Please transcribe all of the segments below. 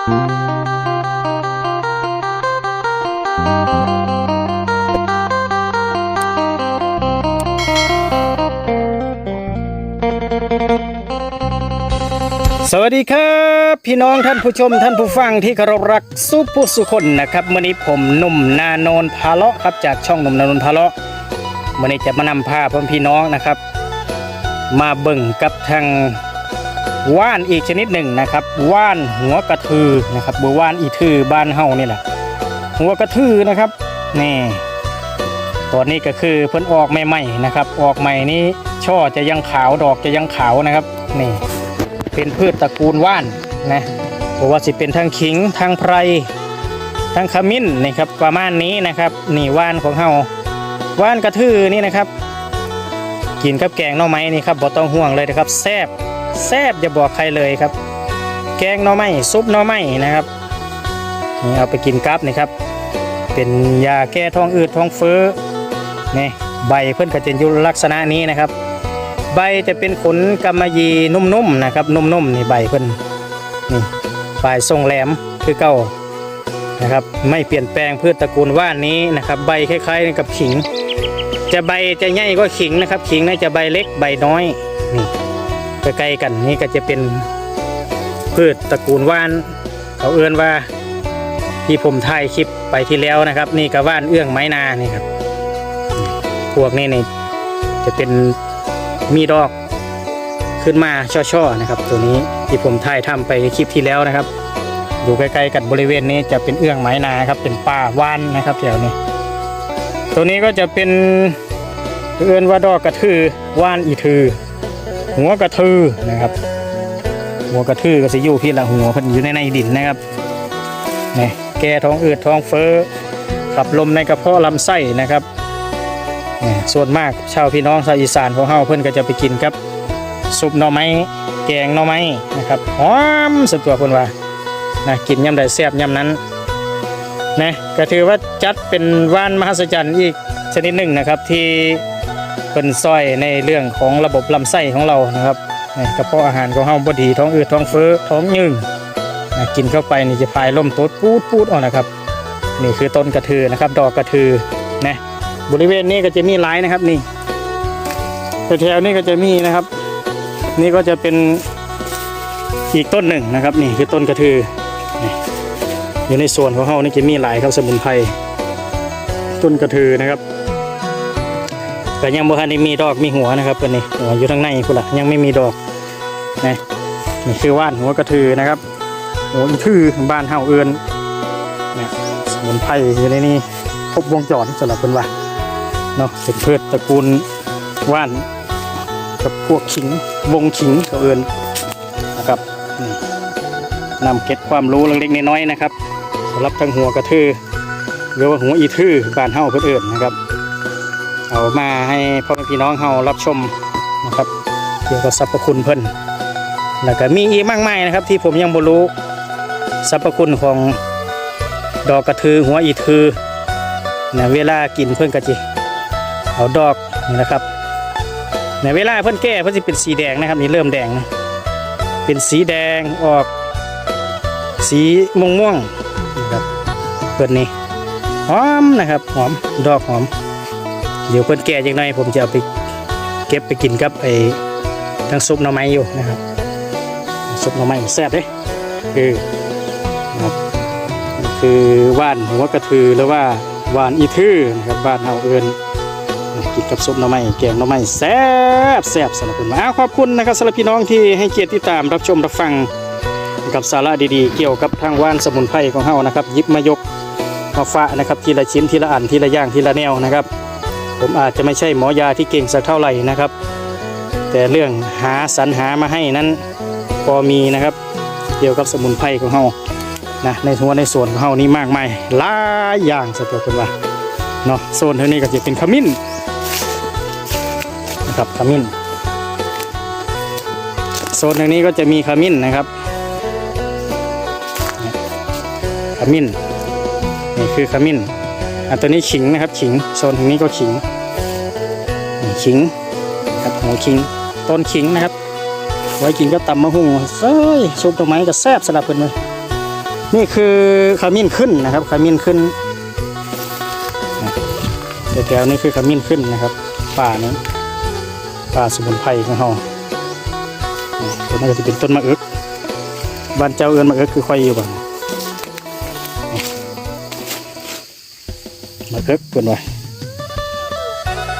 สวัสดีครับ พี่น้องท่านผู้ชมท่านผู้ฟังที่เคารพรักสุผู้สุคนนะครับมื่อนี้ผมหนุ่มนานนพาเลาะครับจากช่องหนุ่มนานนพาเลาะมื่อนี้จะมานำพาพ่อพี่น้องนะครับ มาเบิ่งกับทาง ว่านอีกชนิดหนึ่งนะครับ ว่านหัวกระทือนะครับบัวว่านอีทือบ้านเฮานี่แหละหัวกระทือนะครับนี่ตอนนี้ก็คือเพิ่นออกใหม่ๆนะครับ ออกใหม่นี้ช่อจะยังขาวดอกจะยังขาวนะครับนี่เป็นพืชตระกูลว่านนะเพราะว่าสิเป็นทั้งขิงทั้งไพรทั้งขมิ้นนี่ครับประมาณนี้นะครับนี่ว่านของเฮาว่านกระทือนี่นะครับ กินกับแกงน่อไม้นี่ครับบ่ต้องห่วงเลยนะครับแซ่บ แซ่บอย่าบอกใครเลยครับ แกงหน่อไม้ซุปหน่อไม้นะครับนี่เอาไปกินกับนี่ครับ เป็นยาแก้ท้องอืดท้องเฟ้อนี่ใบเพิ่นก็จะอยู่ลักษณะนี้นะครับ ใบจะเป็นขนกำมะหยี่นุ่มๆนะครับ นุ่มๆนี่ใบเพิ่นนี่ปลายทรงแหลมคือเก่านะครับ ไม่เปลี่ยนแปลงพืชตระกูลว่านนี้นะครับ ใบคล้ายๆกับขิง จะใบจะใหญ่ก็ขิงนะครับ ขิงน่าจะใบเล็กใบน้อย ใกล้ๆกันนี่ก็จะเป็นพืชตระกูลว่าน เขาเอื้อนว่าที่ผมถ่ายคลิปไปที่แล้วนะครับ นี่ก็ว่านเอื้องไม้นานี่ครับ พวกนี้นี่จะเป็นมีดอกขึ้นมาช่อๆนะครับ ตัวนี้ที่ผมถ่ายทำไปคลิปที่แล้วนะครับ อยู่ใกล้ๆกันบริเวณนี้จะเป็นเอื้องไม้นาครับ เป็นป่าว่านนะครับแถวนี้ ตัวนี้ก็จะเป็นเอื้อนว่าดอกกระทือว่านอีทือ หัวกระทือนะครับ หัวกระทือก็สิอยู่พี่ละหัวเพันอยู่ในในดินนะครับนี่แก้ท้องอืดท้องเฟ้อขับลมในกระเพาะลำไส้นะครับนี่ส่วนมากชาวพี่น้องชาวอีสานของเฮาเพิ่นก็จะไปกินกับซุปหน่อไม้แกงหน่อไม้นะครับหอมสุดตัวเพิ่นว่านะกินยำใดแซ่บยำนั้นนะก็ถือว่าจัดเป็นว่านมหัศจรรย์อีกชนิดหนึ่งนะครับที่ เป็นซอยในเรื่องของระบบลำไส้ของเรานะครับนี่กระเพาะอาหารของเฮาบดีท้องอืดท้องเฟ้อท้องยืงนะกินเข้าไปนี่จะพายล่มตดปูดปูดออกนะครับ นี่คือต้นกระทือนะครับ ดอกกระทือนะบริเวณนี้ก็จะมีหลายนะครับนี่แถวๆนี้ก็จะมีนะครับ นี่ก็จะเป็นอีกต้นหนึ่งนะครับ นี่คือต้นกระทืออยู่ในส่วนของเขานี่จะมีหลายครับสมุนไพรต้นกระทือนะครับ แต่ยังบ่ทันได้มีดอกมีหัวนะครับตัวนี้หัวอยู่ทางในคุณล่ะยังไม่มีดอกนะนี่คือว่านหัวกระทือนะครับหัวอีทือบ้านเฮาเอือนนะสมุนไพรอยู่ในนี้ครบวงจรสำหรับเป็นว่าเนาะเป็นพืชตระกูลว่านกับพวกขิงวงขิงก็เอินนะครับนี่นำเก็บความรู้เล็กๆน้อยๆนะครับสำหรับทั้งหัวกระทือหรือว่าหัวอีทือบ้านเฮาเพื่นเอินนะครับ เอามาให้พ่อแม่พี่น้องเฮารับชมนะครับเกี่ยวกับสรรพคุณเพิ่นแล้วก็มีอีกมากมายนะครับ ที่ผมยังบ่รู้สรรพคุณของดอกกระทือหัวอีทือนะเวลากินเพื่นกะจิเอาดอกนี่นะครับในเวลาเพื่นแก่เพื่นจะเป็นสีแดงนะครับนี่เริ่มแดงนะเป็นสีแดงออก สีม่วงม่วงนะครับเพื่นนี่หอมนะครับหอมดอกหอม เดี๋ยวเพื่อนแก่จังหน่อยผมจะเอาไปเก็บไปกินกับไอ้ทั้งซุปหน่อไม้อยู่นะครับซุปหน่อไม้แซ่บเลยคือนะครับคือว่านหัวกระทือหรือว่าว่านอีทือนะครับบ้านเฮาเอิญกินกับซุปหน่อไม้แกงหน่อไม้แซ่บแซ่บสำหรับคุณมาอ้าวขอบคุณนะครับสำหรับพี่น้องที่ให้เกียรติติดตามรับชมรับฟังกับสาระดีๆ เกี่ยวกับทางว่านสมุนไพรของเฮานะครับยิบมายกมาฝากนะครับทีละชิ้นทีละอันทีละอย่างทีละแนวนะครับ ผมอาจจะไม่ใช่หมอยาที่เก่งสักเท่าไหร่นะครับ แต่เรื่องหาสรรหามาให้นั้นพอมีนะครับ เกี่ยวกับสมุนไพรของเฮานะในทัวในส่วนของเฮานี่มากมายหลายอย่างสตัวคนว่าเนาะโซนเท่านี้ก็จะเป็นขมิ้นนะครับขมิ้นโซนทางนี้ก็จะมีขมิ้นนะครับขมิ้นนี่คือขมิ้น อันตัวนี้ขิงนะครับขิงโซนทางนี้ก็ขิงขิงครับหัวขิงต้นขิงนะครับ ไว้กินก็ตำมะฮุ่งเอ้ยซุปดอกไม้ก็แซ่บสลับกันเลยนี่คือขมิ้นขึ้นนะครับขมิ้นขึ้นแถวๆนี้คือขมิ้นขึ้นนะครับป่านั้ป่าสมุนไพรของเราตัวนั้ก็จะเป็นต้นมะอิกบ้านเจ้าเอิญมะอิกคือค่อยอยู่บ้าง มะเอิกเกินไว้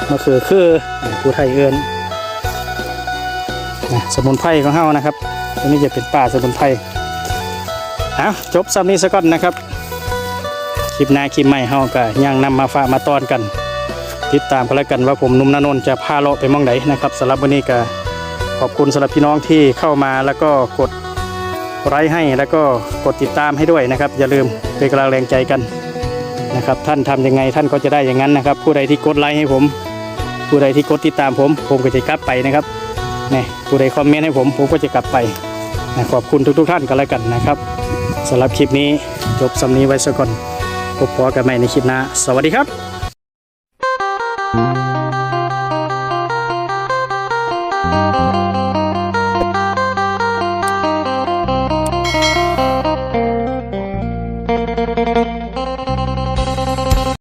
มะเขือคือผู้ไทยเอิญนะสมุนไพรของเรานะครับตัวนี้จะเป็นป่าสมุนไพรเอาจบซ้ำนี้ซะก่อนนะครับ คลิปหน้าคลิปใหม่เฮาก็ยังนำมาฝากมาตอนกัน ติดตามกันแล้วกันว่าผมนุ่มนานนท์จะพาเลาะไปมองไหนนะครับสำหรับวันนี้ก็ขอบคุณสำหรับพี่น้องที่เข้ามาแล้วก็กดไลค์ให้แล้วก็กดติดตามให้ด้วยนะครับ อย่าลืมเป็นกำลังแรงใจกัน นะครับ ท่านทำยังไงท่านก็จะได้อย่างนั้นนะครับ ผู้ใดที่กดไลค์ให้ผม ผู้ใดที่กดติดตามผม ผมก็จะกลับไปนะครับนี่ผู้ใดคอมเมนต์ให้ผมผมก็จะกลับไปนะขอบคุณทุก ๆ ท่านกันแล้วกันนะครับสำหรับคลิปนี้จบสำนี้ไว้ซะก่อนพบพอกันใหม่ในคลิปหน้า สวัสดีครับ